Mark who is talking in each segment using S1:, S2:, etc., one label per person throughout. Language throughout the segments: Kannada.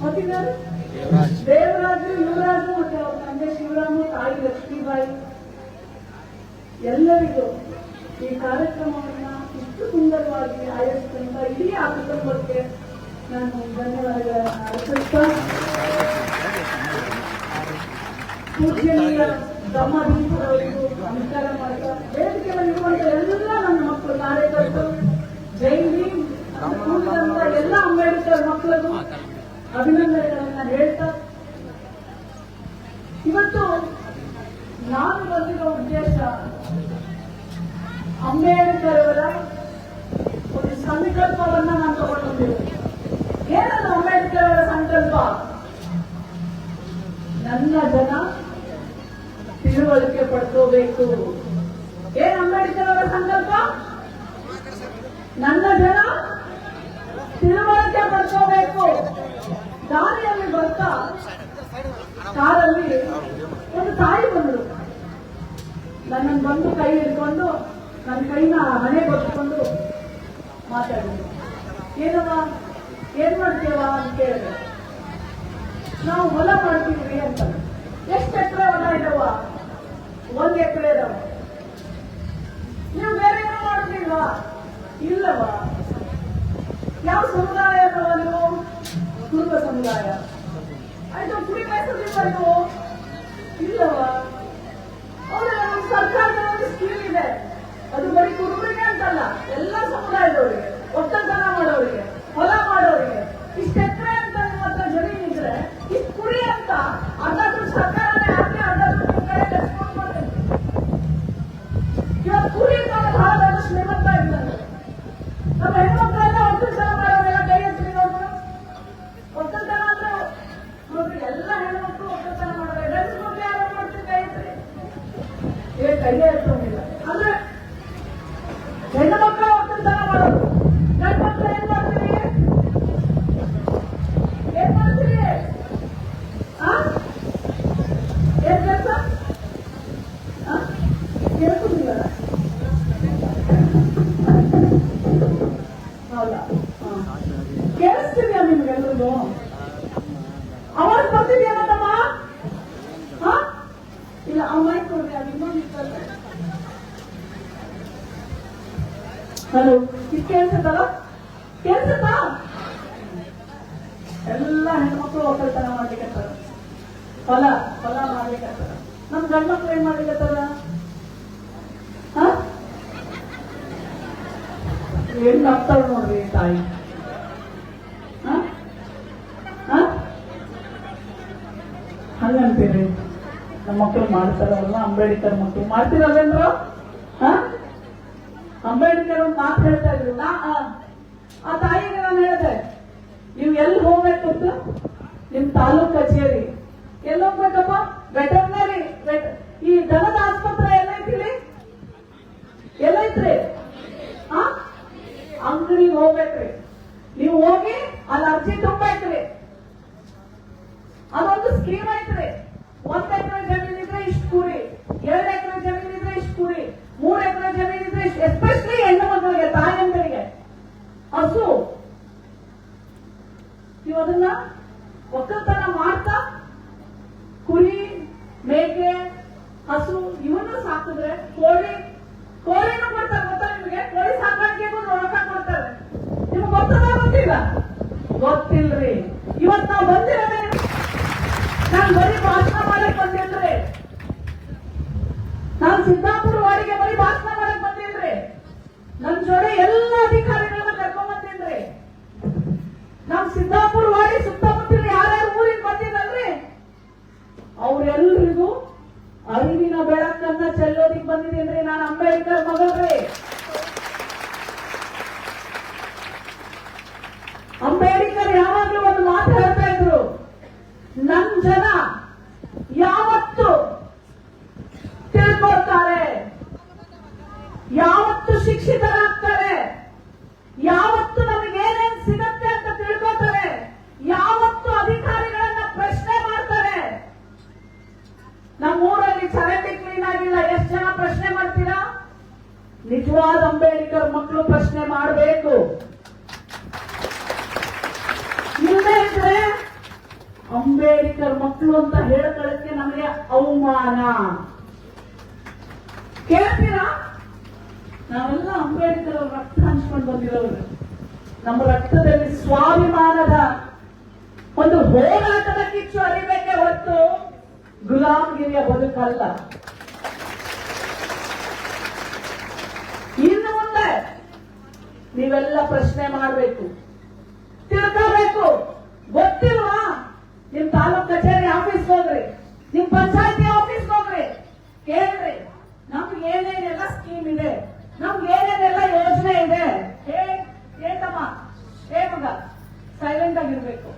S1: ಮತ್ತಿದ್ದಾರೆ? ದೇವರಾಜು ಯುವರಾಜು ಮತ್ತೆ ಅವ್ರ ತಂದೆ ಶಿವರಾಮು, ತಾಯಿ ಲಕ್ಷ್ಮೀಬಾಯಿ. ಎಲ್ಲರಿಗೂ ಈ ಕಾರ್ಯಕ್ರಮವನ್ನ ಇಷ್ಟು ಸುಂದರವಾಗಿ ಆಯೋಜಿಸಿದಂತ ಇಡೀ ಆ ಕುಟುಂಬಕ್ಕೆ ನಾನು ಧನ್ಯವಾದಗಳನ್ನು ಅರ್ಪಿಸ್ತಾ ಪೂಜ್ಯನೀಯ ಬ್ರಹ್ಮದೀಪರವರಿಗೂ ನಮಸ್ಕಾರ ಮಾಡ್ತಾ ವೇದಿಕೆ ಮೇಲೆ ಇರುವಂತ ಎಲ್ಲ ನನ್ನ ಮಕ್ಕಳು ಕಾರ್ಯಕರ್ತರು ಜೈ ಭೀಮ್ ಅಂತ ಕೂಡಿದಂತ ಎಲ್ಲ ಅಂಬೇಡ್ಕರ್ ಮಕ್ಕಳಿಗೂ ಅಭಿನಂದನೆಗಳನ್ನ ಹೇಳ್ತಾ ಇವತ್ತು ನಾನು ಬಂದಿರೋ ಉದ್ದೇಶ ಅಂಬೇಡ್ಕರ್ ಅವರ ಒಂದು ಸಂಕಲ್ಪವನ್ನ ನಾನು ತಗೊಂಡಿದ್ದೇನೆ ಏನದು ಅಂಬೇಡ್ಕರ್ ಅವರ ಸಂಕಲ್ಪ? ನನ್ನ ಜನ ತಿಳುವಳಿಕೆ ಪಡ್ಕೋಬೇಕು. ಏನ್ ಅಂಬೇಡ್ಕರ್ ಅವರ ಸಂಕಲ್ಪ? ನನ್ನ ಜನ ತಿಳುವಳಿಕೆ ಪಡ್ಕೋಬೇಕು. ದಾರಿಯಲ್ಲಿ ಬರ್ತಾ ಕಾರಲ್ಲಿ ಒಂದು ತಾಯಿ ಬಂದರು ನನ್ನನ್ನು ಬಂದು ಕೈ ಹಿಡ್ಕೊಂಡು ನನ್ನ ಕೈನ ಹಣೆ ಬರ್ಕೊಂಡು ಮಾತಾಡಿದ್ರು. ಏನವ ಏನ್ ಮಾಡ್ತೀವ ಅಂತ ಕೇಳಿದೆ ನಾವು ಹೊಲ ಮಾಡ್ತೀವಿ ಅಂತ. ಎಷ್ಟು ಎಕರೆ ಹೊಲ ಇದಾವ? ಒಂದ್ ಎಕರೆ ಇದಾವ. ನೀವು ಬೇರೆ ಏನೋ ಮಾಡ್ತೀಲ್ವಾ? ಇಲ್ಲವ ಯಾವ ಸಮುದಾಯ ಇದಾವ ನೀವು? ಕುರುಬ ಸಮುದಾಯ. ಆಯ್ತು, ಕುರಿ ನೀವು ಇಲ್ಲವ? ಹೌದಾ ನಮ್ಮ ಸರ್ಕಾರದ ಒಂದು ಸ್ಕೀಮ್ ಇದೆ. ಅದು ಬರೀ ಕುರುಬರಿಗೆ ಅಂತಲ್ಲ, ಎಲ್ಲ ಸಮುದಾಯದವರಿಗೆ ಒಕ್ಕಲ್ತನ ಮಾಡೋರಿಗೆ, ಹೊಲ ಮಾಡೋರಿಗೆ ಇಷ್ಟ ಎಕರೆ ಅಂತ ನಿಮ್ಮ ಜಮೀನ್ ಹಲೋ, ಇದು ಕೇಳಿಸುತ್ತಲ್ಲ ಕೇಳಿಸುತ್ತಾ ಎಲ್ಲ ಹೆಣ್ಮಕ್ಳು ಒಕ್ಕಲ್ತನ ಮಾಡ್ಲಿಕ್ಕತ್ತಾರ ಹೊಲ ಹೊಲ ಮಾಡ್ಲಿಕ್ಕತ್ತಾರ ನಮ್ ಗಂಡ ಮಕ್ಳು ಏನ್ ಮಾಡ್ಲಿಕ್ಕತ್ತಾರ ಏನ್ ಆಗ್ತಾವ ನೋಡ್ರಿ ತಾಯಿ. ಹಂಗಂತೀರಿ ನಮ್ಮ ಮಕ್ಳು ಮಾಡ್ತಾರಲ್ಲ ಅಂಬೇಡ್ಕರ್ ಮಕ್ಕಳು ಮಾಡ್ತೀರಲ್ಲೇನ್ರ ಹಾ? ಅಂಬೇಡ್ಕರ್ ಒಂದು ಮಾತು ಹೇಳ್ತಾ ಇದ್ರು ನಾ ಆ, ತಾಯಿಗೆ ನಾನು ಹೇಳಿದೆ ನೀವು ಎಲ್ಲಿ ಹೋಗ್ಬೇಕಿತ್ತು ನಿಮ್ ತಾಲೂಕ್ ಕಚೇರಿ. ಎಲ್ಲಿ ಹೋಗ್ಬೇಕಪ್ಪ? ವೆಟರ್ನರಿ ಈ ದನದ ಆಸ್ಪತ್ರೆ ಎಲ್ಲೈತಿಲಿ ಎಲ್ಲೈತ್ರಿ ಆ? ಅಂಗಡಿಗೆ ಹೋಗ್ಬೇಕ್ರಿ. ನೀವು ಹೋಗಿ ಅಲ್ಲಿ ಅರ್ಜಿ ತುಂಬೈತ್ರಿ ಅದೊಂದು ಸ್ಕೀಮ್ ಐತ್ರಿ. ಗುಲಾಮಗಿರಿಯ ಬದುಕಲ್ಲ ಇನ್ನು ಮುಂದೆ ನೀವೆಲ್ಲ ಪ್ರಶ್ನೆ ಮಾಡಬೇಕು. ತಿಳ್ಕೋಬೇಕು. ಗೊತ್ತಿಲ್ವಾ? ನಿಮ್ ತಾಲೂಕ್ ಕಚೇರಿ ಆಫೀಸ್ ಹೋಗ್ರಿ. ನಿಮ್ ಪಂಚಾಯತಿ ಆಫೀಸ್ ಹೋಗ್ರಿ. ಕೇಳ್ರಿ. ನಮ್ಗೆ ಏನೇನೆಲ್ಲ ಸ್ಕೀಮ್ ಇದೆ? ನಮ್ಗೆ ಏನೇನೆಲ್ಲ ಯೋಜನೆ ಇದೆ? ಹೇ ಏತಮ್ಮ ಹೇ ಮಗ ಸೈಲೆಂಟ್ ಆಗಿರ್ಬೇಕು.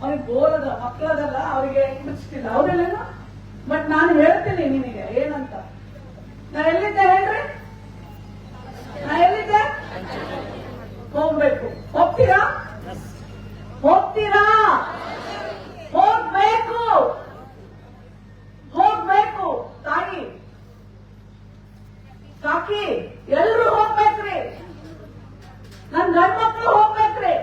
S1: ಅವ್ರಿಗೆ ಬೋರದ ಮಕ್ಕಳದಲ್ಲ ಅವ್ರಿಗೆ ಮುಚ್ಚಿಲ್ಲ ಹೌದಿಲ್ಲ ಬಟ್ ನಾನು ಹೇಳ್ತೀನಿ ನಿನಗೆ, ಏನಂತ? ನಾ ಎಲ್ಲಿದ್ದೆ ಹೇಳ್ರಿ? ನಾ ಎಲ್ಲಿದ್ದೆ? ಹೋಗ್ಬೇಕು. ಹೋಗ್ತೀರಾ? ಹೋಗ್ತೀರಾ? ಹೋಗ್ಬೇಕು. ಹೋಗ್ಬೇಕು. ತಾಯಿ. ಕಾಕಿ, ಎಲ್ರು ಹೋಗ್ಬೇಕ್ರಿ ನನ್ ಗಂಡ್ ಮಕ್ಳು ಹೋಗ್ಬೇಕ್ರಿ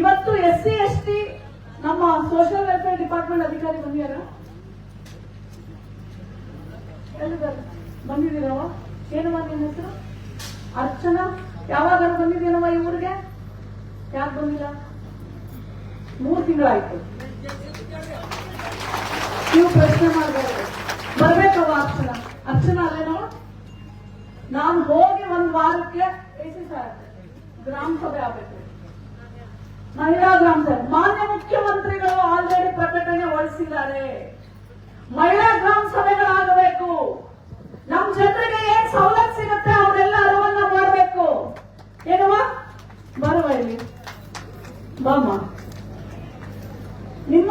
S1: ಇವತ್ತು ಎಸ್ ಸಿ ಎಸ್ ಟಿ ನಮ್ಮ ಸೋಷಿಯಲ್ ವೆಲ್ಫೇರ್ ಡಿಪಾರ್ಟ್ಮೆಂಟ್ ಅಧಿಕಾರಿ ಬಂದಿಯಾರ ಎಲ್ಲಿದ್ದಾರೆ ಬಂದಿದ್ದೀರವ ಏನಮ್ಮ ನಿನ್ನ ಹೆಸರು ಅರ್ಚನಾ ಯಾವಾಗ ಬಂದಿದ್ದೀನಮ್ಮ ಈ ಊರಿಗೆ ಯಾಕೆ ಬಂದಿಲ್ಲ ಮೂರು ತಿಂಗಳಾಯ್ತು ನೀವು ಪ್ರಶ್ನೆ ಮಾಡಬೇಕು ಬರ್ಬೇಕವ ಅರ್ಚನಾ ಅರ್ಚನಾ ಅಲ್ಲೇನೋ ನಾನು ಹೋಗಿ ಒಂದ್ ವಾರಕ್ಕೆ ಎಸಿ ಸರ್ ಗ್ರಾಮ ಸಭೆ ಆಗ್ಬೇಕು ಮಹಿಳಾ ಗ್ರಾಮ ಸಭೆ ಮಾನ್ಯ ಮುಖ್ಯಮಂತ್ರಿಗಳು ಆಲ್ರೆಡಿ ಪ್ರಕಟಣೆ ಹೊರಡಿಸಿದ್ದಾರೆ ಮಹಿಳಾ ಗ್ರಾಮ ಸಭೆಗಳಾಗಬೇಕು ನಮ್ ಜನರಿಗೆ ಏನ್ ಸವಲತ್ತು ಸಿಗುತ್ತೆ ಅವರೆಲ್ಲ ಅರಿವನ್ನ ಮಾಡಬೇಕು ಏನವ ಬರುವ ಇಲ್ಲಿ ಬಾಮ ನಿಮ್ಮ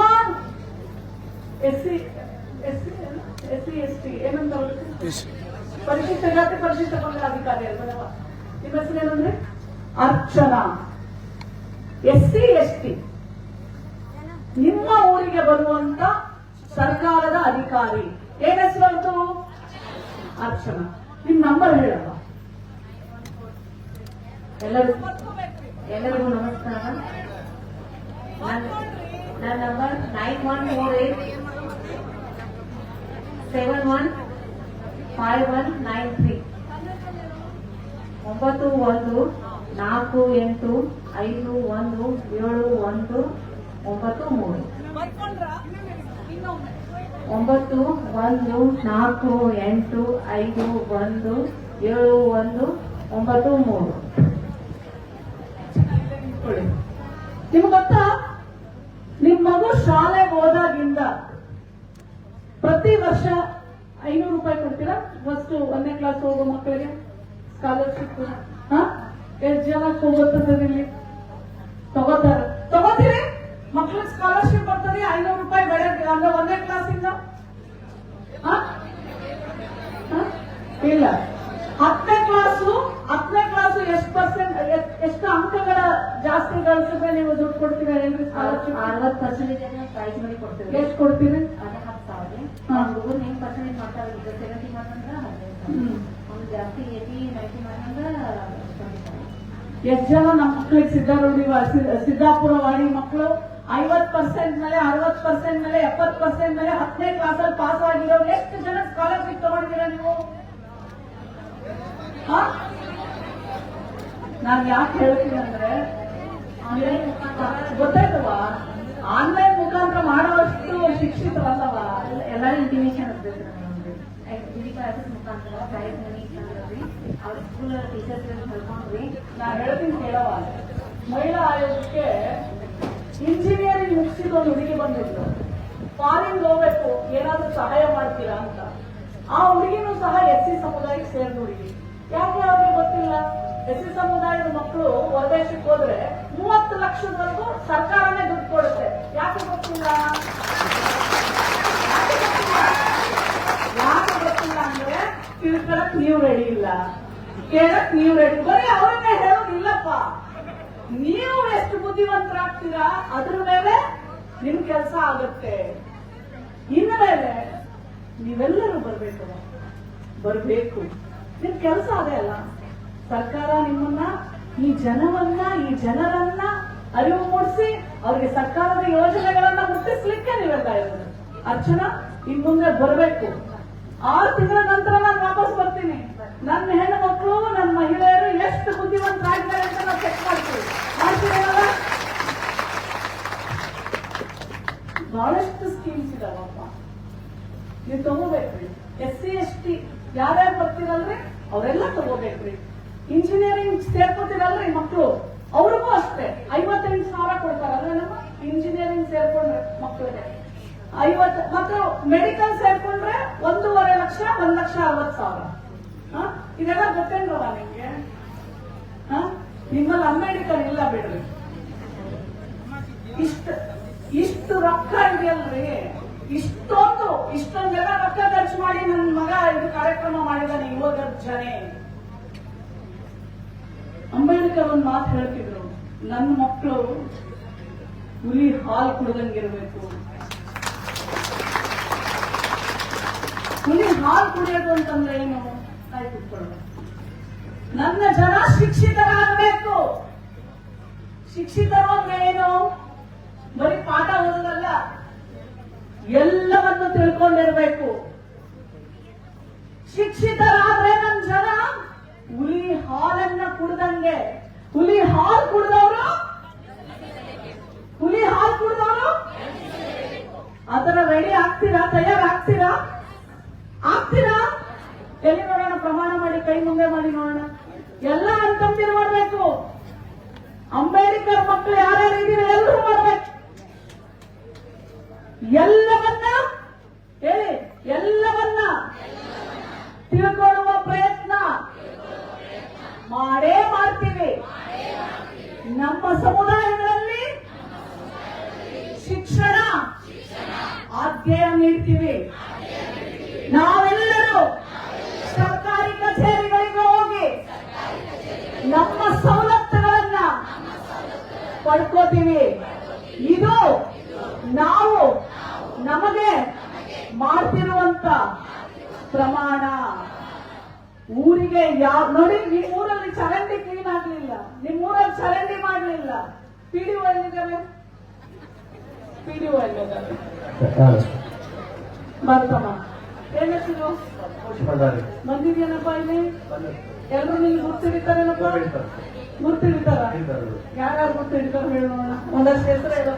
S1: S C S C S C S T ಏನಂತ? ಪರಿಶಿಷ್ಟ ಜಾತಿ ಪರಿಶಿಷ್ಟ ಪಂಗಡ ಅಧಿಕಾರಿ ಅಲ್ವಾ ನಿಮ್ಮ ಹೆಸರು ಏನಂದ್ರೆ? Archana. S C S T. ನಿಮ್ಮ ಊರಿಗೆ ಬರುವಂತ ಸರ್ಕಾರದ ಅಧಿಕಾರಿ. ಏನ್ ಹೆಸರು ಅಂತು ಅರ್ಚನಾ. ನಿಮ್ ನಂಬರ್ ಹೇಳಪ್ಪ.
S2: ಎಲ್ಲರಿಗೂ ಎಲ್ಲರಿಗೂ ನಮಸ್ಕಾರ. ನನ್ನ number nine one four eight seven one five one nine three ಒಂಬತ್ತು ಒಂದು ನಾಲ್ಕು ಎಂಟು ಐದು ಒಂದು ಏಳು ಒಂದು ಒಂಬತ್ತು ಮೂರು. ಒಂಬತ್ತು ಒಂದು ನಾಲ್ಕು ಎಂಟು ಐದು ಒಂದು ಏಳು ಒಂದು ಒಂಬತ್ತು ಮೂರು.
S1: ನಿಮ್ಗೆ ಗೊತ್ತಾ? ನಿಮ್ ಮಗು ಶಾಲೆಗೆ ಹೋದಾಗಿಂದ ಪ್ರತಿ ವರ್ಷ ಐನೂರು ರೂಪಾಯಿ ಕೊಡ್ತೀರಾ? ಫಸ್ಟ್ ಒಂದನೇ ಕ್ಲಾಸ್ ಹೋಗೋ ಮಕ್ಕಳಿಗೆ ಸ್ಕಾಲರ್ಶಿಪ್ ಎಷ್ಟು ಜನ ಹೋಗುತ್ತದೆ ಇಲ್ಲಿ? ತಗೋತಾರೆ. ತಗೋತೀರಿ? ಮಕ್ಳಿಗೆ ಸ್ಕಾಲರ್ಶಿಪ್ ಬರ್ತದೆ, ಐನೂರು ರೂಪಾಯಿ ಬೆಳಗ್ಗೆ ಅಂದ್ರೆ ಒಂದನೇ ಕ್ಲಾಸಿಂದ? ಇಲ್ಲ. ಹತ್ತನೇ ಕ್ಲಾಸು ಹತ್ತನೇ ಕ್ಲಾಸು ಎಷ್ಟು ಪರ್ಸೆಂಟ್ ಎಷ್ಟು ಅಂಕಗಳ ಜಾಸ್ತಿ ಗಳಿಸಿದ್ರೆ ನೀವು ದುಡ್ಡು ಸ್ಕಾಲರ್ಶಿಪ್
S2: ಅರವತ್ತು ಪರ್ಸೆಂಟೇಜ್ ಪ್ರೈಸ್ ಮಾಡಿ ಕೊಡ್ತೀವಿ
S1: ಎಷ್ಟು ಕೊಡ್ತೀರಿ?
S2: ಅದೇ ಹತ್ತು ಸಾವಿರ. ಹುಡುಗರು ಹೆಂಗ್ ಪರ್ಸೆಂಟೇಜ್ ಮಾಡ್ತಾರೆ? ಈಗ ಸೆವೆಂಟಿ
S1: ಹ್ಮ್.
S2: ಅವ್ನು ಜಾಸ್ತಿ ಏಟಿ ನೈಂಟಿ ಟ್ವೆಂಟಿ
S1: ಎಷ್ಟು ಜನ ನಮ್ಮ ಮಕ್ಕಳಿಗೆ ಸಿದ್ಧಾರೂಢಿ ಸಿದ್ದಾಪುರ ವಾಣಿ ಮಕ್ಕಳು ಐವತ್ ಪರ್ಸೆಂಟ್ ಮೇಲೆ ಅರವತ್ ಪರ್ಸೆಂಟ್ ಮೇಲೆ ಎಪ್ಪತ್ ಪರ್ಸೆಂಟ್ ಮೇಲೆ ಹತ್ತನೇ ಕ್ಲಾಸಲ್ಲಿ ಪಾಸ್ ಆಗಿರೋರು ಎಷ್ಟು ಜನ ಸ್ಕಾಲರ್ಶಿಪ್ ತಗೊಂಡಿದ್ದೀರಾ ನೀವು? ನಾನ್ ಯಾಕೆ ಹೇಳ್ತೀನಿ ಅಂದ್ರೆ
S2: ಆನ್ಲೈನ್ ಮುಖಾಂತರ
S1: ಗೊತ್ತಾಯ್ತವಾ ಆನ್ಲೈನ್ ಮುಖಾಂತರ ಮಾಡುವಷ್ಟು ಶಿಕ್ಷಿತವಲ್ಲವ?
S2: ಎಲ್ಲರೂ ಇಂಟಿಮೇಷನ್ ಇರ್ಬೇಕು ಮುಖಾಂತರ ಅವ್ರ ಸ್ಕೂಲ್ ಟೀಚರ್ಸ್ ಹೇಳ್ಕೊಂಡ್ರಿ
S1: ನಾ ಹೇಳ್ತೀನಿ ಕೇಳವ ಮಹಿಳಾ ಆಯೋಗಕ್ಕೆ ಇಂಜಿನಿಯರಿಂಗ್ ಮುಗಿಸಿದ ಒಂದು ಹುಡುಗಿ ಬಂದಿದ್ರು. ಫಾರಿನ್ ಹೋಗ್ಬೇಕು ಏನಾದ್ರೂ ಸಹಾಯ ಮಾಡ್ತೀರಾ ಅಂತ. ಆ ಹುಡುಗಿನೂ ಸಹ ಎಸ್ ಸಿ ಸಮುದಾಯಕ್ಕೆ ಸೇರಿದ ಹುಡುಗಿ. ಯಾಕೆ ಅವ್ರಿಗೆ ಗೊತ್ತಿಲ್ಲ? ಎಸ್ ಸಮುದಾಯದ ಮಕ್ಕಳು ಹೊರದೇಶಕ್ಕೆ ಹೋದ್ರೆ ಮೂವತ್ತು ಲಕ್ಷದವರೆಗೂ ಸರ್ಕಾರನೇ ದುಡ್ಡು ಕೊಡುತ್ತೆ. ಯಾಕೆ ಗೊತ್ತಿಲ್ಲ? ಯಾಕೆ ಗೊತ್ತಿಲ್ಲ? ಅಂದ್ರೆ ತಿಳ್ಕೊಳಕ್ ನೀವು ರೆಡಿ ಇಲ್ಲ. ಕೇಳಕ್ ನೀವು ರೆಡಿ ಬರೀ ಅವರನ್ನೇ ಹೇಳೋದಿಲ್ಲಪ್ಪ ನೀವು ಎಷ್ಟು ಬುದ್ಧಿವಂತರಾಗ್ತೀರಾ, ಅದ್ರ ಮೇಲೆ ನಿಮ್ ಕೆಲಸ ಆಗುತ್ತೆ. ಇನ್ನ ಮೇಲೆ ನೀವೆಲ್ಲರೂ ಬರ್ಬೇಕು. ಬರ್ಬೇಕು. ನಿಮ್ ಕೆಲಸ ಅದೇ ಅಲ್ಲ. ಸರ್ಕಾರ ನಿಮ್ಮನ್ನ ಈ ಜನವನ್ನ, ಈ ಜನರನ್ನ ಅರಿವು ಮೂಡಿಸಿ ಅವ್ರಿಗೆ ಸರ್ಕಾರದ ಯೋಜನೆಗಳನ್ನ ಮುಟ್ಟಿಸ್ಲಿಕ್ಕೆ ನೀವೆಲ್ಲ ಇರೋದು. ಅರ್ಚನಾ, ಇನ್ ಮುಂದೆ ಬರಬೇಕು. ಆರು ತಿಂಗಳ ನಂತರ ನಾನು ವಾಪಸ್ ಬರ್ತೀನಿ. ನನ್ನ ಹೆಣ್ಣು ಮಕ್ಕಳು, ನನ್ನ ಮಹಿಳೆಯರು ಎಷ್ಟು ಬುದ್ಧಿವಂತರಾಗಿದ್ದಾರೆ ಅಂತ ನಾವು ಚೆಕ್ ಮಾಡ್ತೀವಿ ಬಹಳಷ್ಟು ಸ್ಕೀಮ್ಸ್ ಇದಾವಪ್ಪ. ನೀವು ತಗೋಬೇಕ್ರಿ ಎಸ್ ಸಿ, ಎಸ್ ಟಿ, ಯಾರ್ಯಾರು ಬರ್ತೀರಲ್ರಿ? ಅವರೆಲ್ಲ ತಗೋಬೇಕ್ರಿ ಇಂಜಿನಿಯರಿಂಗ್ ಸೇರ್ಕೊತೀರಲ್ರಿ ಮಕ್ಕಳು ಅವ್ರಿಗೂ ಅಷ್ಟೇ. ಐವತ್ತೆಂಟು ಸಾವಿರ ಕೊಡ್ತಾರಲ್ಲ ನಮ್ಮ? ಇಂಜಿನಿಯರಿಂಗ್ ಸೇರ್ಕೊಂಡ್ರೆ ಮಕ್ಕಳಿಗೆ ಐವತ್ ಮಕ್ಕಳು ಮೆಡಿಕಲ್ ಸೇರ್ಕೊಂಡ್ರೆ ಒಂದೂವರೆ ಲಕ್ಷ, ಒಂದ್ ಲಕ್ಷ ಅರವತ್ ಸಾವಿರ? ಇದೆಲ್ಲ ಗೊತ್ತೇನಲ್ಲ ನಿಮ್ಗೆ? ನಿಮ್ಮಲ್ಲಿ ಅನ್ಮೆಡಿಕಲ್ ಇಲ್ಲ ಬಿಡ್ರಿ. ಇಷ್ಟು ಇಷ್ಟು ರೊಕ್ಕ ಇದೆಯಲ್ರಿ. ಇಷ್ಟೊಂದು ಇಷ್ಟೊಂದೆಲ್ಲ ರೊಕ್ಕ ಖರ್ಚು ಮಾಡಿ ನನ್ನ ಮಗ ಇದು ಕಾರ್ಯಕ್ರಮ ಮಾಡಿದಾನೆ ಯುವ ಗರ್ಜನೆ ಅಂಬೇಡ್ಕರ್ ಒಂದು ಮಾತು ಹೇಳ್ತಿದ್ರು ನನ್ನ ಮಕ್ಕಳು ಹುಲಿ ಹಾಲು ಕುಡ್ದಂಗಿರ್ಬೇಕು. ಹುಲಿ ಹಾಲು ಕುಡಿಯೋದು ಅಂತಂದ್ರೆ ಏನು? ತಾಯಿ ಕುತ್ಕೊಳ್ಳೋದು. ನನ್ನ ಜನ ಶಿಕ್ಷಿತರಾಗಬೇಕು. ಶಿಕ್ಷಿತರು ಅಂದ್ರೆ ಏನು? ಬರೀ ಪಾಠ ಓದೋದಲ್ಲ. ಎಲ್ಲವನ್ನು ತಿಳ್ಕೊಂಡಿರ್ಬೇಕು. ಶಿಕ್ಷಿತರಾದ್ರೆ ನನ್ ಜನ, ಹುಲಿ ಹಾಲನ್ನ ಕುಡ್ದಂಗೆ. ಹುಲಿ ಹಾಲು ಕುಡ್ದವ್ರು? ಹುಲಿ ಹಾಲು ಕುಡ್ದವರು? ಅದರ ರೆಡಿ ಆಗ್ತೀರಾ? ತಯಾರಾಗ್ತೀರಾ? ಆಗ್ತೀರಾ? ಎಲ್ಲಿ ನೋಡೋಣ? ಪ್ರಮಾಣ ಮಾಡಿ, ಕೈ ಮುಂದೆ ಮಾಡಿ ನೋಡೋಣ. ಎಲ್ಲ ಅಂತಂದಿರು ಮಾಡ್ಬೇಕು ಅಂಬೇಡ್ಕರ್ ಮಕ್ಕಳು ಯಾರ್ಯಾರು ಇದೀರ ಎಲ್ಲರೂ ಮಾಡ್ಬೇಕು. ಎಲ್ಲವನ್ನ? ಹೇಳಿ ಎಲ್ಲವನ್ನ? ತಿಳ್ಕೊಳ್ಳುವ ಪ್ರಯತ್ನ. ಮಾಡೇ ಮಾಡ್ತೀವಿ. ನಮ್ಮ ಸಮುದಾಯಗಳಲ್ಲಿ ಶಿಕ್ಷಣ ಆದ್ಯಯ ನೀಡ್ತೀವಿ. ನಾವೆಲ್ಲರೂ ಸರ್ಕಾರಿ ಕಚೇರಿಗಳಿಗೆ ಹೋಗಿ ನಮ್ಮ ಸವಲತ್ತುಗಳನ್ನ ಪಡ್ಕೋತೀವಿ. ಇದು ನಾವು ಮಾಡ್ತಿರುವಂತ ಪ್ರಮಾಣ. ಊರಿಗೆ ಯಾವ ನೋಡಿ ನಿಮ್ ಊರಲ್ಲಿ ಚರಂಡಿ ಕ್ಲೀನ್ ಆಗ್ಲಿಲ್ಲ, ನಿಮ್ ಊರಲ್ಲಿ ಚರಂಡಿ ಮಾಡ್ಲಿಲ್ಲ. ಪಿಡಿ ಎಲ್ಲಿದ್ದಾರೆ ಪಿಡಿ ಎಲ್ಲಿದ್ದಾರೆ ಬರ್ತಮ್ಮ ಏನ್ ಹೆಸರು ಬಂದಿದ್ಯಾನಪ್ಪ ಇಲ್ಲಿ? ಎಲ್ರು ನಿಮ್ಗೆ ಗುರ್ತಿಡಿತಾರೇನಪ್ಪ ಗುರ್ತಿಡಿತಾರ ಯಾರ್ಯಾರು ಗುರ್ತಿಡಿತಾರ ಹೇಳೋಣ ಒಂದಷ್ಟು ಹೆಸರು ಹೇಳು.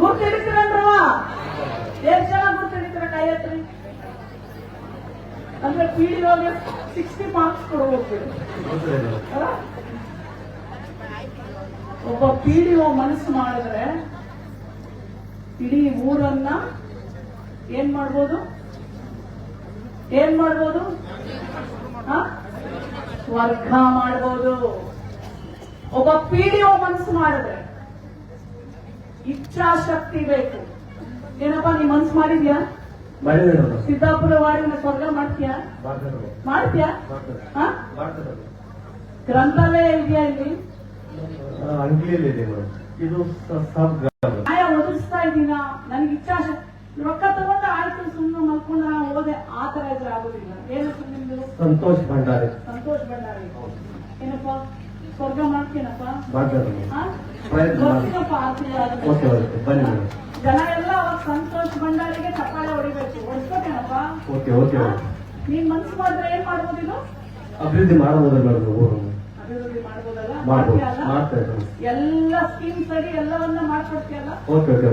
S1: ಗುರ್ತಿಡಿತೀರಲ್ರವ ಎಷ್ಟ್ ಜನ ಗುರ್ತಿಡಿತೀರ ಕೈ ಹತ್ರಿ ಅಂದ್ರೆ ಪಿಡಿಒಗೆ ಸಿಕ್ಸ್ಟಿ ಮಾರ್ಕ್ಸ್ ಕೊಡ್ಬೇಕು? ಒಬ್ಬ ಪಿಡಿಒ ಮನಸ್ಸು ಮಾಡಿದ್ರೆ ಇಡೀ ಊರನ್ನ ಏನ್ ಮಾಡ್ಬೋದು? ಏನ್ ಮಾಡ್ಬೋದು? ವರ್ಗ ಮಾಡ್ಬೋದು. ಒಬ್ಬ ಪಿಡಿಒ ಮನಸ್ಸು ಮಾಡಿದ್ರೆ ಇಚ್ಛಾಶಕ್ತಿ ಬೇಕು. ಏನಪ್ಪಾ ನೀ ಮನ್ಸು ಮಾಡಿದ್ಯಾ? ಸಿದ್ದಾಪುರ ವಾಡಿನ ಸ್ವರ್ಗ ಮಾಡ್ತೀಯಾ? ಮಾಡ್ತೀಯಾ? ಗ್ರಂಥಾಲಯ ಇದೆಯಾ ಇಲ್ಲಿ?
S3: ಇದೆ
S1: ನ್ಯಾಯ ಒದಗಿಸ್ತಾ ಇದ್ದೀನ? ನನಗೆ ಇಚ್ಛಾಶಕ್ತಿ ರೊಕ್ಕ ತಗೊಂಡ ಆಯ್ತು ಸುಮ್ಮನೆ ಮಲ್ಕೊಂಡ ಹೋದೆ ಆ ತರ ಇದ್ರೆ ಆಗೋದಿಲ್ಲ. ಏನು ನಿಮ್ದು
S3: ಸಂತೋಷ್ ಭಂಡಾರಿ.
S1: ಸಂತೋಷ್ ಭಂಡಾರಿ. ಏನಪ್ಪ? ಸ್ವರ್ಗ ಮಾಡ್ತೀನಪ್ಪ.
S3: ಓಕೆ
S1: ಜನ ಎಲ್ಲ ಅವಾಗ ಸಂತೋಷ ಭಂಡಾರಿಗೆ ಚಪ್ಪಾಳೆ ಹೊಡಿಬೇಕು.
S3: Okay okay?
S1: ನೀನ್ ಮನ್ಸು ಮಾಡಿದ್ರೆ ಏನ್ ಮಾಡ್ಬೋದು ಇದು?
S3: ಅಭಿವೃದ್ಧಿ ಮಾಡಬಹುದು ಮೇಡಮ್
S1: ಅಭಿವೃದ್ಧಿ ಮಾಡ್ಬೋದಲ್ಲ?
S3: ಮಾಡ್ಬೋದು?
S1: ಎಲ್ಲ ಸ್ಕೀಮ್ ಸರಿ ಎಲ್ಲವನ್ನ ಮಾಡ್ಕೊಡ್ತೀಯಲ್ಲ?
S3: ಓಕೆ ಓಕೆ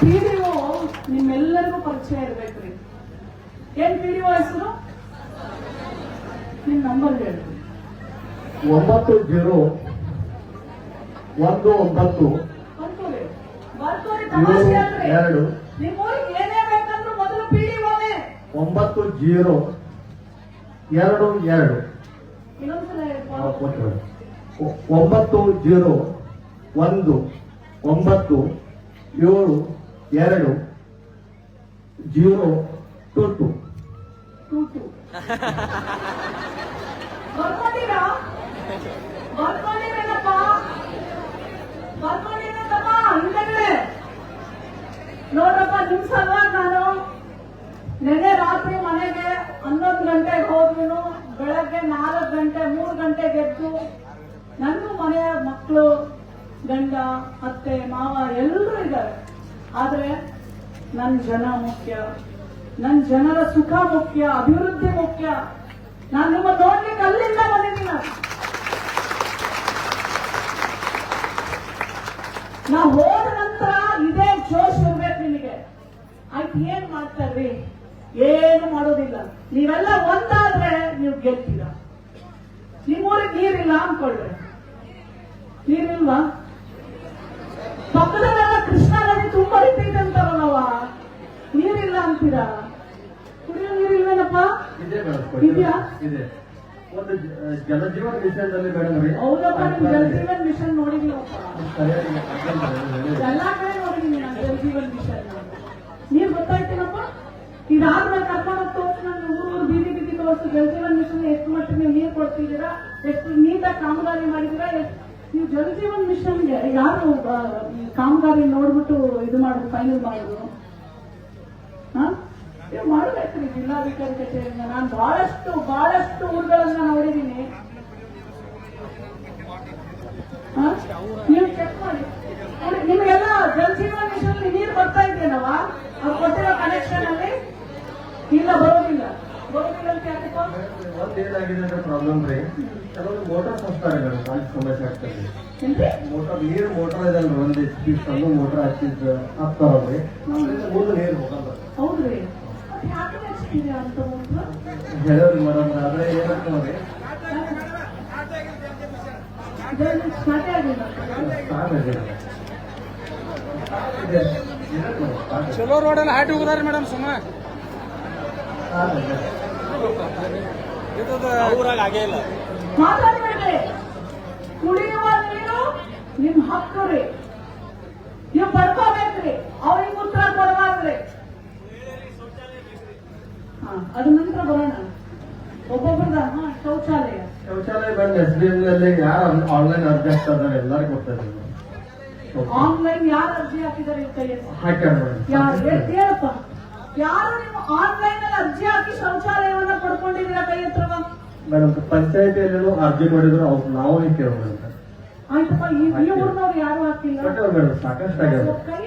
S1: ಪಿಡಿಒ ನಿಮ್ಮೆಲ್ಲರಿಗೂ ಪರಿಚಯ ಇರ್ಬೇಕ್ರಿ. ಏನ್ ಪಿಡಿಒ ಹೆಸರು? ನಿಮ್ ನಂಬರ್ ಹೇಳಿ.
S3: ಒಂಬತ್ತು ಜೀರೋ ಒಂದು ಒಂಬತ್ತು
S1: ತಮಾಷೆ
S3: ಏಳು ಎರಡು
S1: ನಿಮ್ಮೂರಿಗೆ ಏನೇ ಬೇಕಂದ್ರೂ ಮೊದಲು ಪಿಡಿಒನೇ
S3: ಒಂಬತ್ತು ಜೀರೋ ಎರಡು ಎರಡು.
S1: ಇನ್ನೊಂದ್ಸಲ.
S3: ಒ- ಒಂಬತ್ತು ಜೀರೋ ಒಂದು ಒಂಬತ್ತು ಏಳು ಎರಡು zero two two.
S1: Two two. ನೋಡ್ರಪ್ಪ ನಿಮ್ ಸಲುವಾಗಿ ನಾನು ನಿನ್ನೆ ರಾತ್ರಿ ಮನೆಗೆ ಹನ್ನೊಂದು ಗಂಟೆಗೆ ಹೋದ್ರು ಬೆಳಗ್ಗೆ ನಾಲ್ಕು ಗಂಟೆ, ಮೂರು ಗಂಟೆಗೆ ಎದ್ದು ನನ್ನ ಮನೆಯ ಮಕ್ಕಳು, ಗಂಡ, ಅತ್ತೆ, ಮಾವ ಎಲ್ಲರೂ ಇದ್ದಾರೆ. ಆದ್ರೆ ನನ್ನ ಜನ ಮುಖ್ಯ. ನನ್ನ ಜನರ ಸುಖ ಮುಖ್ಯ, ಅಭಿವೃದ್ಧಿ ಮುಖ್ಯ. ನಾನು ನಿಮ್ಮ ನೋಡ್ಲಿಕ್ಕೆ ಅಲ್ಲಿಂದ ಬಂದಿದ್ದೀನಿ. ನಾ ಹೋದ ನಂತರ ಇದೇ ಜೋಶ್ ಇರ್ಬೇಕು ನಿಮಗೆ ಆಯ್ತು, ಏನ್ ಮಾಡ್ತಾರ್ರಿ ಏನು ಮಾಡೋದಿಲ್ಲ. ನೀವೆಲ್ಲ ಒಂದಾದ್ರೆ ನೀವು ಗೆಲ್ತೀರ? ನಿಮ್ಮೂರಿಗೆ ನೀರಿಲ್ಲ ಅನ್ಕೊಳ್ರಿ. ನೀರಿಲ್ವಾ? ಪಕ್ಕದಲ್ಲೆಲ್ಲ ಕೃಷ್ಣ ನದಿ ತುಂಬಾ ಅಂತಾರಲ್ಲವ ನೀರಿಲ್ಲ ಅಂತೀರಾ? ಕುಡಿಯೋ ನೀರಿಲ್ವೇನಪ್ಪ ಇದೆಯಾ?
S3: ಒಂದು ಜಲಜೀವನ್ ಮಿಷನ್ದಲ್ಲಿ ಮೇಡಮ್ ರೀ
S1: ಹೌದಪ್ಪ ಜಲಜೀವನ್ ಮಿಷನ್ ನೋಡಿದೀವಪ್ಪ ಎಲ್ಲಾ ಕಡೆ ನೋಡಿದೀನಿ ನಾನು ಜಲಜೀವನ್ ಮಿಷನ್ ನೀರ್ ಗೊತ್ತಾಯ್ತೀನಪ್ಪ ಇದಾದ್ಮೇಲೆ ಕರ್ಕೊಂಡು ತೋರಿಸಿ ನಾನು ಊರು ಊರು ಬೀದಿ ಬೀದಿ ತೋರಿಸಿ. ಜಲಜೀವನ್ ಮಿಷನ್ ಎಷ್ಟು ಮಟ್ಟಿಗೆ ನೀವು ನೀರು ಕೊಡ್ತಿದ್ದೀರಾ? ಎಷ್ಟು ನೀಟಾಗಿ ಕಾಮಗಾರಿ ಮಾಡಿದ್ದೀರಾ? ನೀವು ಜಲಜೀವನ್ ಮಿಷನ್ಗೆ ಯಾರು ಕಾಮಗಾರಿ ನೋಡ್ಬಿಟ್ಟು ಇದು ಮಾಡೋದು ಫೈನಲ್ ಮಾಡೋದು? ನೀವು ಮಾಡಬೇಕ್ರಿ ಜಿಲ್ಲಾಧಿಕಾರಿ ಕಚೇರಿಯಿಂದ ನಾನು ಬಹಳಷ್ಟು ಬಹಳಷ್ಟು ಊರುಗಳನ್ನ ನೋಡಿದ್ದೀನಿ ಹಾ? ನೀವು ಚೆಕ್ ಮಾಡಿ. ನಿಮಗೆಲ್ಲ ಜಲಜೀವನ ಮಿಷನ್ ನೀರು ಬರ್ತಾ ಇದ್ದೇನವ? ಅವ್ರು ಕೊಟ್ಟಿರೋ ಕನೆಕ್ಷನ್ ಅಲ್ಲಿ? ಇಲ್ಲ ಬರೋದಿಲ್ಲ. ಬರೋದಿಲ್ಲ ಅಂತ ಯಾಕಪ್ಪ?
S3: ಒಂದೇನಾಗಿದೆ ಪ್ರಾಬ್ಲಮ್ ರೀ. ಕೆಲವೊಂದು ಮೋಟರ್ ಹೊಸ್ತಾರೆ ಮೇಡಮ್ ಅಲ್ಲಿ ಸಮಸ್ಯೆ ಆಗ್ತದೆ.
S1: ಮೋಟರ್
S3: ಮೋಟಾರ್ ನೀರು ಮೋಟರ್ ಇದೆ ಒಂದು ಸಣ್ಣ ಮೋಟಾರ್ ಹಚ್ಚಿದ್ದು ಅದರಿಂದ ಮುಂದೆ ನೀರು ಹೋಗಲ್ಲ
S1: ಹೌದ್ರಿ? ಮತ್ತೆ ಯಾಕೆ ಹಚ್ತೀರಿ ಅಂತ ಒಂದು
S3: ಹೇಳೋರಿ ಮೇಡಮ್
S1: ಸ್ಟಾರ್ಟ್ ಆಗಿಲ್ಲ.
S3: ಇದೆ ಇದೆ. ಮೇಡಮ್, ಸಾಕಾಗಿದೆ.
S4: ಚಲೋ ರೋಡಲ್ಲಿ ಹಾಟಿ ಹೋಗ್ರಿ ಮೇಡಮ್ ಸುಮ್ಮ. ಊರಾಗ ಆಗೇ ಇಲ್ಲ.
S1: ಮಾತಾಡ್ಬೇಡ್ರಿ. ಕುಡಿಯುವ ನೀರು ನಿಮ್ ಹಕ್ಕು ರೀ. ನೀವು ಬರ್ಕೋಬೇಕ್ರಿ ಅವ್ರಿಗೆ ಉತ್ತರ ಕೊಡಬಾರ್ದ್ರಿ. ಅದ ನಂತರ ಬರೋಣ. ಒಬ್ಬೊಬ್ಬರದ ಹಾ ಶೌಚಾಲಯ.
S3: ಶೌಚಾಲಯ ಬಂದು ಎಸ್ ಡಿ ಎಂ ನಲ್ಲಿ ಯಾರು ಆನ್ಲೈನ್ ಅರ್ಜಿ ಹಾಕ್ತಾರೆ ಎಲ್ಲರೂ ಎಲ್ಲರಿಗೂ ಗೊತ್ತಿದೆ
S1: ಆನ್ಲೈನ್ ಯಾರು ಅರ್ಜಿ ಹಾಕಿದ್ದಾರೆ ಯಾರು
S3: ಮೇಡಮ್
S1: ಹೇಳಪ್ಪ ಯಾರು ನೀವು ಆನ್ಲೈನ್ನಲ್ಲಿ ಅರ್ಜಿ ಹಾಕಿ ಶೌಚಾಲಯವನ್ನ ಪಡ್ಕೊಂಡಿದ್ದೀರಾ ಕೈ ಹತ್ರವ
S3: ಮೇಡಮ್ ಪಂಚಾಯತಿಯಲ್ಲೂ ಅರ್ಜಿ ಮಾಡಿದ್ರು ಅವ್ರು ನಾವು ಕೇಳೋಣ ಅಂತ.
S1: ಆಯ್ತಪ್ಪ ಈ ಊರ್ನವ್ರು ಯಾರು ಹಾಕಿಲ್ಲ.
S3: ಮೇಡಮ್ ಸಾಕಷ್ಟು
S1: ಕೈ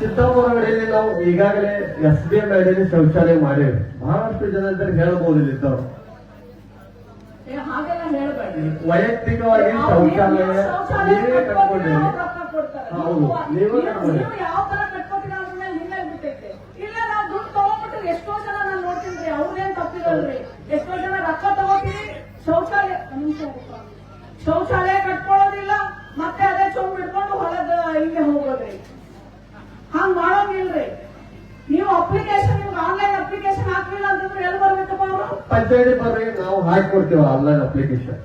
S3: ಸಿದ್ದಾಪುರಗಳಲ್ಲಿ ನಾವು ಈಗಾಗಲೇ ಎಸ್ ಬಿ ಎಂ ಐಡಿಯಲ್ಲಿ ಶೌಚಾಲಯ ಮಾಡೇವಿ. ಬಹಳಷ್ಟು ಜನ ಅಂತ ಹೇಳ್ಬೋದು
S1: ಹೇಳ್ಬೇಡಿ.
S3: ವೈಯಕ್ತಿಕವಾಗಿ ಶೌಚಾಲಯ ನೀವೇ ಕಟ್ಕೊಂಡಿದ್ದೀರಿ. ಹೌದು, ನೀವೇ ಕಟ್ಕೊಂಡ್ರಿ.
S1: ಎಷ್ಟೋ ಜನ ನಾನು ನೋಡ್ತೀನಿ ಅವ್ರೇನ್ ಎಷ್ಟೋ ಜನ ರೊಕ್ಕ ತಗೋತೀರಿ ಶೌಚಾಲಯ. ಶೌಚಾಲಯ ಕಟ್ಕೊಳ್ಳೋದಿಲ್ಲ ಮತ್ತೆ ಅದೇ ಚೊಂಬ್ ಹೊಲದ ಹಿಂಗೆ ಹೋಗೋದ್ರಿ. ಹಂಗ್ ಮಾಡೋಂಗಿಲ್ರಿ. ನೀವು ಅಪ್ಲಿಕೇಶನ್ ನಿಮ್ಗೆ ಆನ್ಲೈನ್ ಅಪ್ಲಿಕೇಶನ್ ಹಾಕ್ಲಿಲ್ಲ ಅಂತಂದ್ರೆ ಎಲ್ಲಿ ಬರ್ಬೇಕಪ್ಪ ಅವರು?
S3: ಪಂಚಾಯತಿ ಬರ್ರಿ ನಾವು ಹಾಕೊಡ್ತೀವಿ ಆನ್ಲೈನ್ ಅಪ್ಲಿಕೇಶನ್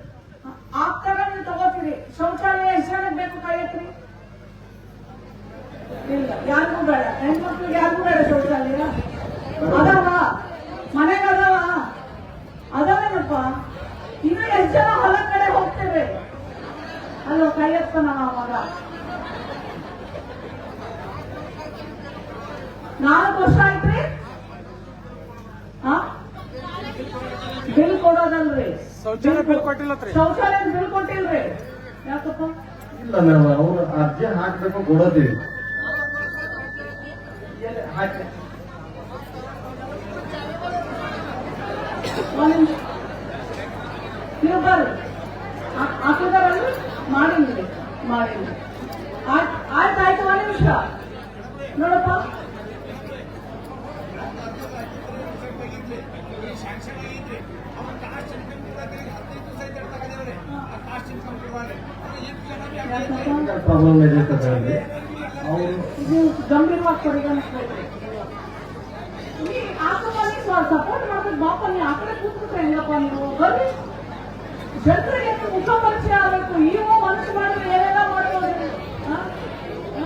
S1: ಆಗ್ತಾಗ ನೀವು ತಗೋತೀರಿ. ಶೌಚಾಲಯ ಎಷ್ಟು ಜನಕ್ಕೆ ಬೇಕು ಕಾಯತ್ರಿ ಇಲ್ಲ ಯಾರಿಗೂ ಬೇಡ. ಹೆಣ್ಮಕ್ಳಿಗೆ ಯಾರಿಗೂ ಬೇಡ ಶೌಚಾಲಯ ಅದಾವ ಮನೆಗೆ ಅದಾವ ಅದಾವೇನಪ್ಪ ಇನ್ನು ಎಷ್ಟು ಜನ ಹೊಲ ಕಡೆ ಹೋಗ್ತೇವೆ ಅಲ್ಲೋ ಕೈ ಎತ್ತಾನ ಆ ಮಗ ನಾಲ್ಕು ವರ್ಷ ಆಯ್ತ್ರಿ ಹಾ ಬಿಲ್ ಕೊಡೋದಲ್ರಿ
S4: ಶೌಚಾಲಯ ಬಿಲ್ ಕೊಟ್ಟಿಲ್ಲತ್ರಿ
S1: ಶೌಚಾಲಯ ಬಿಲ್ ಯಾಕಪ್ಪ?
S3: ಇಲ್ಲ ಮೇಡಮ್ ಅವ್ರು ಅರ್ಜಿ ಹಾಕ್ಬೇಕು ಕೊಡೋತೀವಿ ಎಲ್ಲಿ ಹಾಕಿ
S1: ಒಂದ್ ನಿಮಿಷ ನೀವು ಬರ್ರಿ ಹಾ- ಹಾಕಿದಾರಲ್ಲ ಮಾಡಿಲ್ರಿ ಮಾಡಿಲ್ರಿ ಆಯ್ತು ಆಯ್ತು ಆಯ್ತು ಒಂದ್ ನಿಮಿಷ ನೋಡಪ್ಪ ಯಾಕಪ್ಪ
S3: ಪ್ರಾಬ್ಲಮ್ ಇದೆ ಸರ್ ಅವರು
S1: ಇದು ಗಂಭೀರವಾಗಿ ಪರಿಗಣಿಸ್ಬೇಕು ನೀ ಆಕಮಲ್ಲಿ ಸಪೋರ್ಟ್ ಮಾಡ್ಬೇಕು ಬಾಪ ನೀ ಆ ಕಡೆ ಕೂತ್ಬಿಟ್ರೆ ಹೆಂಗಪ್ಪ ನೀವು ಬರ್ರಿ ಜನರಿಗೆ ಮುಖ ಪರಿಚಯ ಆಗಬೇಕು ನೀವು ಮನಸ್ಸು ಮಾಡಿದ್ರೆ ಏನೆಲ್ಲ ಮಾಡ್ಬೋದು ಹಾ? ಹಾ?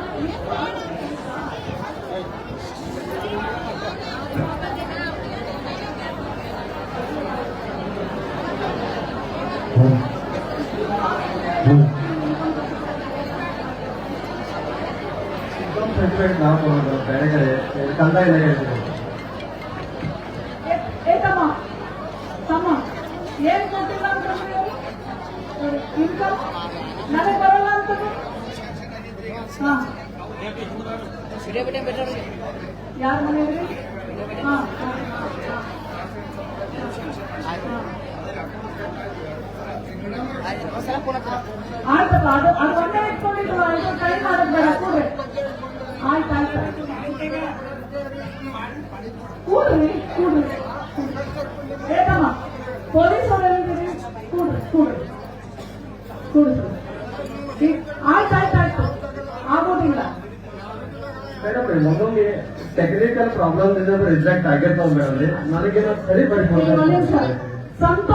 S3: ಇನ್ಕಮ್ ಸರ್ಟಿಫಿಕೇಟ್ ನಾವು ಕೊಡೋದು ಬೇರೆ ಕಡೆ ಕಂದಾಯ ಹೇಳ್ತೀವಿ
S1: ಏ- ಏ ತಮ್ಮ ತಮ್ಮ ಏನ್ ಕೊಟ್ಟಿಲ್ಲ ಅಂತಂದ್ರೆ ನಾವು ನನಗೆ ಬರಲ್ಲ ಅಂತಂದ್ರೆ ಹಾ. ಯಾರ ಮನೆಯಲ್ಲಿ? ಹಾ ಹಾ, ಹಾ. ಆಯ್ತಪ್ಪ ಅದು ಅದು ಒಂದೇ ಇಟ್ಕೊಂಡಿದ್ರು ಇದು ಟ್ರೈ ಮಾಡೋದು ಬೇಡ ಕೂಡ್ರಿ ಆಯ್ತು ಆಯ್ತು ಕೂಡ್ರಿ ಕೂಡ್ರಿ ಏಕಮ್ಮ ಪೊಲೀಸ್ ಅವ್ರು ಹೇಳಿದ್ದೀರಿ ಕೂಡ್ರಿ ಕೂಡ್ರಿ ಕೂಡ್ರಿ ಈ- ಆಯ್ತು ಆಯ್ತು ಆಯ್ತು ಆಗೋದಿಲ್ಲ
S3: ಮೇಡಮ್ ರೀ ಒಂದೊಂದು ಟೆಕ್ನಿಕಲ್ ಪ್ರಾಬ್ಲಮ್ ಇಂದ ರಿಜೆಕ್ಟ್ ಆಗಿರ್ತಾವ ಮೇಡಮ್ ರೀ ನನಗೆ ಸರಿ
S1: ಈಗ ಒಂದ್ ನಿಮಿಷ.
S3: ಬರ್ಬೋದು
S1: ಸಂತೋಷ್